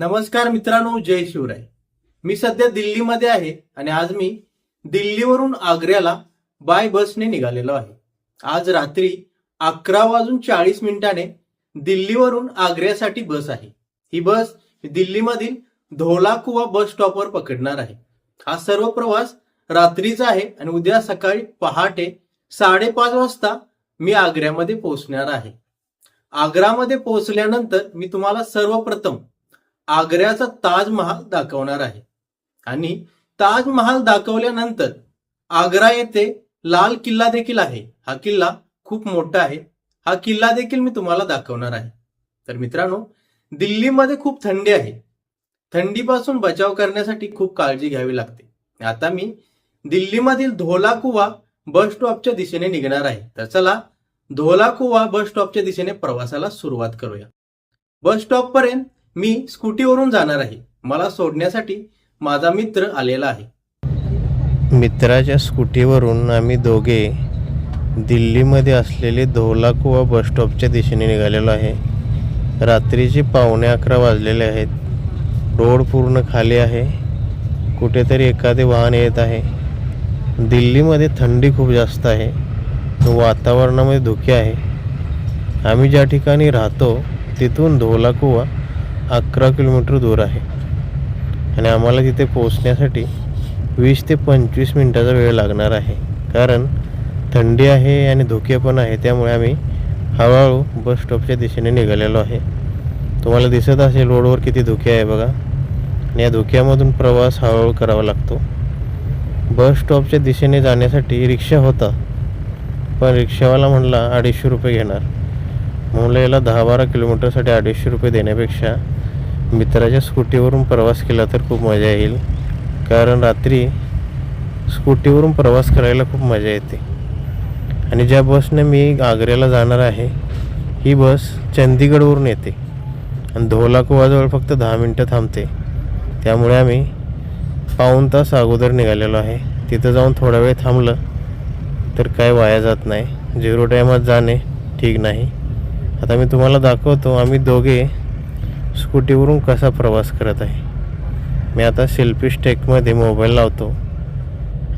नमस्कार मित्रांनो जय शिवराय. मी सध्या दिल्लीमध्ये आहे आणि आज मी दिल्लीवरून आग्र्याला बाय बसने निघालेलो आहे. आज रात्री अकरा वाजून चाळीस मिनिटाने दिल्लीवरून आग्र्यासाठी बस आहे. ही बस दिल्लीमधील धोलाकुवा बस स्टॉपवर पकडणार आहे. हा सर्व प्रवास रात्रीचा आहे आणि उद्या सकाळी पहाटे साडेपाच वाजता मी आग्र्यामध्ये पोहोचणार आहे. आग्रामध्ये पोहोचल्यानंतर मी तुम्हाला सर्वप्रथम आग्र्याचा ताजमहाल दाखवणार आहे. आणि ताजमहाल दाखवल्यानंतर आग्रा येथे लाल किल्ला देखील आहे. हा किल्ला खूप मोठा आहे. हा किल्ला देखील मी तुम्हाला दाखवणार आहे. तर मित्रांनो दिल्लीमध्ये खूप थंडी आहे. थंडीपासून बचाव करण्यासाठी खूप काळजी घ्यावी लागते. आता मी दिल्लीमधील धोलाकुवा बस स्टॉपच्या दिशेने निघणार आहे. तर चला धोलाकुवा बस स्टॉपच्या दिशेने प्रवासाला सुरुवात करूया. बस स्टॉप पर्यंत मी स्कूटीवरून जाणार आहे. मला सोडण्यासाठी माझा मित्र आलेला आहे. मित्राच्या स्कूटीवरून आम्ही दोघे दिल्लीमध्ये असलेले धोलाकुवा बस स्टॉपच्या दिशेने निघालेलो आहे. रात्रीचे पावणे अकरा वाजलेले आहेत. रोड पूर्ण खाली आहे. कुठेतरी एखादे वाहन येत आहे. दिल्लीमध्ये थंडी खूप जास्त आहे. वातावरणामध्ये धुके आहे. आम्ही ज्या ठिकाणी राहतो तिथून धोलाकुवा अकरा किलोमीटर दूर आहे. आणि आम्हाला तिथे पोचण्यासाठी वीस ते पंचवीस मिनटाचा वेळ लागणार आहे. कारण थंडी आहे आणि धुके पण आहे त्यामुळे आम्ही हळूहळू बस स्टॉपच्या दिशेने निघालेलो आहे. तुम्हाला दिसत असेल रोडवर किती धुके आहे बघा. आणि या धुक्यामधून प्रवास हळूहळू करावा लागतो. बस स्टॉपच्या दिशेने जाण्यासाठी रिक्षा होता. पण रिक्षावाला म्हणला अडीचशे रुपये घेणार. मुंबईला याला दहा बारा किलोमीटरसाठी अडीचशे रुपये देण्यापेक्षा मित्राच्या स्कूटीवरून प्रवास केला तर खूप मजा येईल. कारण रात्री स्कूटीवरून प्रवास करायला खूप मजा येते. आणि ज्या बसने मी आग्र्याला जाणार आहे ही बस चंदीगडवरून येते. आणि धोलाकुवाजवळ फक्त दहा मिनटं थांबते. त्यामुळे आम्ही पाऊण तास अगोदर निघालेलो आहे. तिथं जाऊन थोडा वेळ थांबलं तर काय वाया जात नाही. झिरो टायमात जाणे ठीक नाही. आता मी तुम्हाला दाखवतो आम्ही दोघे स्कूटीवरून कसा प्रवास करत आहे. मी आता सेल्फी स्टेकमध्ये मोबाईल लावतो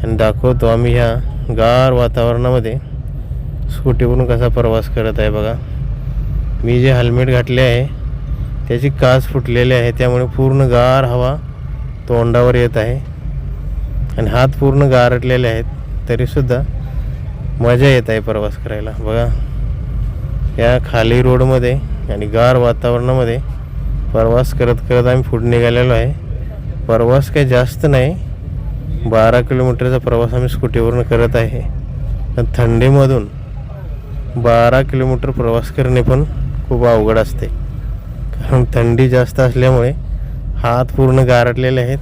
आणि दाखवतो आम्ही ह्या गार वातावरणामध्ये स्कूटीवरून कसा प्रवास करत आहे बघा. मी जे हेल्मेट घातले आहे त्याची काच फुटलेली आहे त्यामुळे पूर्ण गार हवा तोंडावर येत आहे. आणि हात पूर्ण गारटलेले आहेत तरीसुद्धा मजा येत आहे प्रवास करायला. बघा. या खाली रोडमध्ये आणि गार वातावरणामध्ये प्रवास करत करत आम्ही पुढे निघालेलो आहे. प्रवास काही जास्त नाही. बारा किलोमीटरचा प्रवास आम्ही स्कूटीवरून करत आहे. पण थंडीमधून बारा किलोमीटर प्रवास करणे पण खूप अवघड असते. कारण थंडी जास्त असल्यामुळे हात पूर्ण गारटलेले आहेत.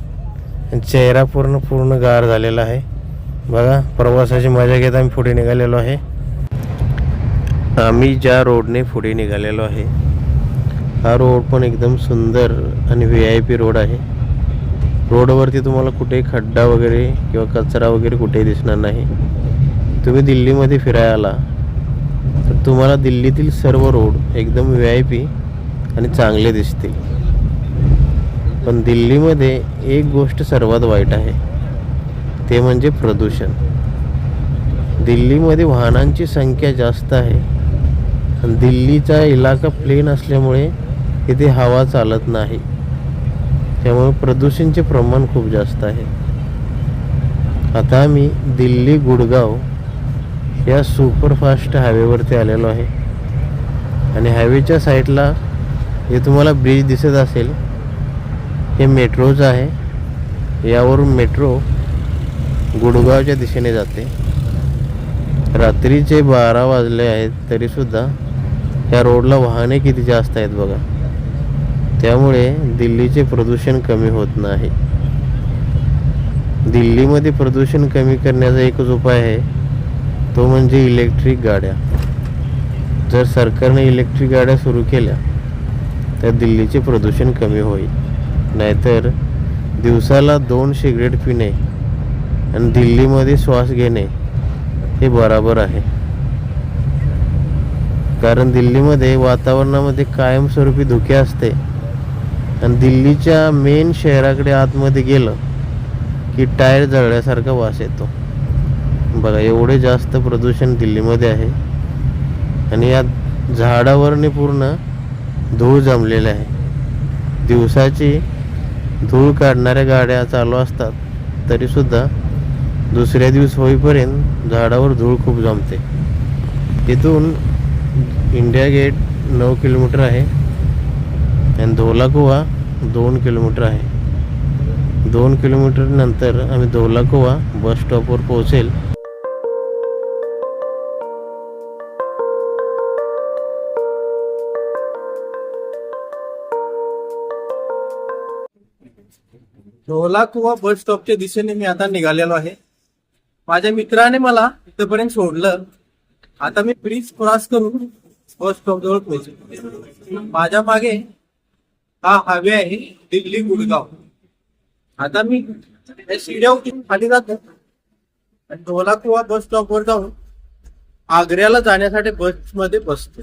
आणि चेहरा पूर्ण पूर्ण गार झालेला आहे. बघा प्रवासाची मजा घेत आम्ही पुढे निघालेलो आहे. आम्ही ज्या रोडने पुढे निघालेलो आहे हा रोड पण एकदम सुंदर आणि व्ही आय पी रोड आहे. रोडवरती तुम्हाला कुठेही खड्डा वगैरे किंवा कचरा वगैरे कुठेही दिसणार नाही. तुम्ही दिल्लीमध्ये फिरायला आला तर तुम्हाला दिल्लीतील सर्व रोड एकदम व्ही आय पी आणि चांगले दिसतील. पण दिल्लीमध्ये एक गोष्ट सर्वात वाईट आहे ते म्हणजे प्रदूषण. दिल्लीमध्ये वाहनांची संख्या जास्त आहे दिल्लीचा इलाका प्लेन असल्यामुळे तिथे हवा चालत नाही. त्यामुळे प्रदूषणचे प्रमाण खूप जास्त आहे. आता मी दिल्ली गुडगाव या सुपरफास्ट हायवेवरती आलेलो आहे. आणि हायवेच्या साईडला हे तुम्हाला ब्रिज दिसत असेल हे मेट्रोचं आहे. यावरून मेट्रो गुडगावच्या दिशेने जाते. रात्रीचे बारा वाजले आहेत तरीसुद्धा या रोडला वाहने किती जास्त आहेत बघा. त्यामुळे दिल्लीचे प्रदूषण कमी होत नाही. दिल्लीमध्ये प्रदूषण कमी करण्याचा एकच उपाय आहे तो म्हणजे इलेक्ट्रिक गाड्या. जर सरकारने इलेक्ट्रिक गाड्या सुरू केल्या तर दिल्लीचे प्रदूषण कमी होईल. नाहीतर दिवसाला दोन सिगरेट पिणे आणि दिल्लीमध्ये श्वास घेणे हे बराबर आहे. कारण दिल्लीमध्ये वातावरणामध्ये कायमस्वरूपी धुके असते. आणि दिल्लीच्या मेन शहराकडे आतमध्ये गेलं की टायर जळल्यासारखा वास येतो. बघा एवढे जास्त प्रदूषण दिल्लीमध्ये आहे. आणि या झाडावरने पूर्ण धूळ जमलेली आहे. दिवसाची धूळ काढणाऱ्या गाड्या चालू असतात तरीसुद्धा दुसऱ्या दिवस होईपर्यंत झाडावर धूळ खूप जमते. तिथून इंडिया गेट नऊ किलोमीटर आहे. आणि धोला दोन किलोमीटर आहे. दोन किलोमीटर नंतर आम्ही धोलाकुवा बस स्टॉपवर पोहोचेल. ढोलाकुवा बस स्टॉपच्या दिशेने मी आता निघालेलो आहे. माझ्या मित्राने मला इथपर्यंत सोडलं. आता मी ब्रिज क्रॉस करून बस स्टॉप जवळ पोहोचले माझ्या मागे हा हायवे आहे दिल्ली गुडगाव. आता मी शिड्या खाली जातो. आणि ढोला किंवा बस स्टॉपवर जाऊन आग्र्याला जाण्यासाठी बसमध्ये बसतो.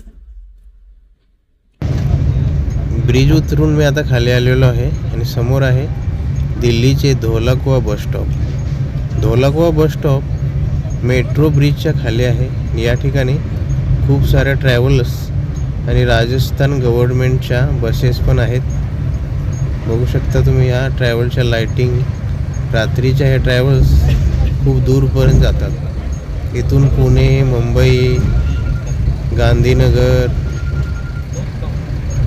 ब्रिज उतरून मी आता खाली आलेलो आहे आणि समोर आहे दिल्लीचे Dhaula Kuan bus stop Dhaula Kuan bus stop metro ब्रिजच्या खाली आहे. या ठिकाणी खूप साऱ्या ट्रॅव्हल्स आणि राजस्थान गव्हर्नमेंटच्या बसेस पण आहेत. बघू शकता तुम्ही या ट्रॅव्हलच्या लाईटिंग रात्रीच्या हे ट्रॅव्हल्स खूप दूरपर्यंत जातात. इथून पुणे मुंबई गांधीनगर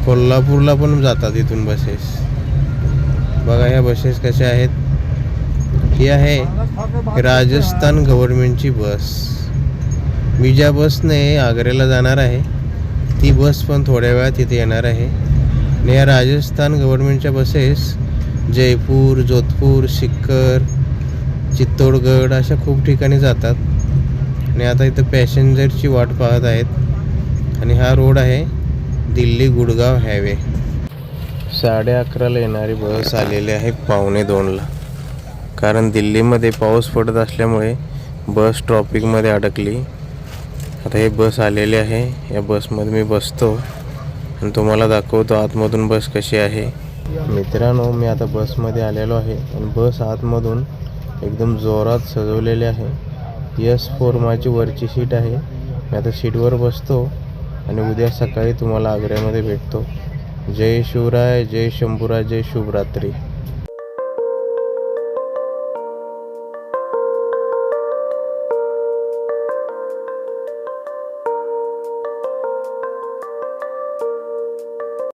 कोल्हापूरला पण जातात इथून बसेस बघा ह्या बसेस कशा आहेत. ही आहे राजस्थान गव्हर्नमेंटची बस मी ज्या बसने आग्र्याला जाणार आहे ती बस पण थोड्या वेळात इथे येणार आहे. आणि या राजस्थान गव्हर्नमेंटच्या बसेस जयपूर जोधपूर सिक्कर चित्तोडगड अशा खूप ठिकाणी जातात. आणि आता इथं पॅसेंजरची वाट पाहत आहेत. आणि हा रोड आहे दिल्ली गुडगाव हायवे साडे अकराला येणारी बस आलेली आहे पावणे दोनला. कारण दिल्लीमध्ये पाऊस पडत असल्यामुळे बस ट्रॉफिकमध्ये अडकली. आता हे बस आलेली आहे. या बसमध्ये मी बसतो. आणि तुम्हाला दाखवतो आतमधून बस कशी आहे. मित्रांनो मी आता बसमध्ये आलेलो आहे. आणि बस आतमधून एकदम जोरात सजवलेली आहे. यस फोर माझी वरची सीट आहे. मी आता सीटवर बसतो. आणि उद्या सकाळी तुम्हाला आग्र्यामध्ये भेटतो. जय शिवराय जय शंभूराय जय शुभरात्री.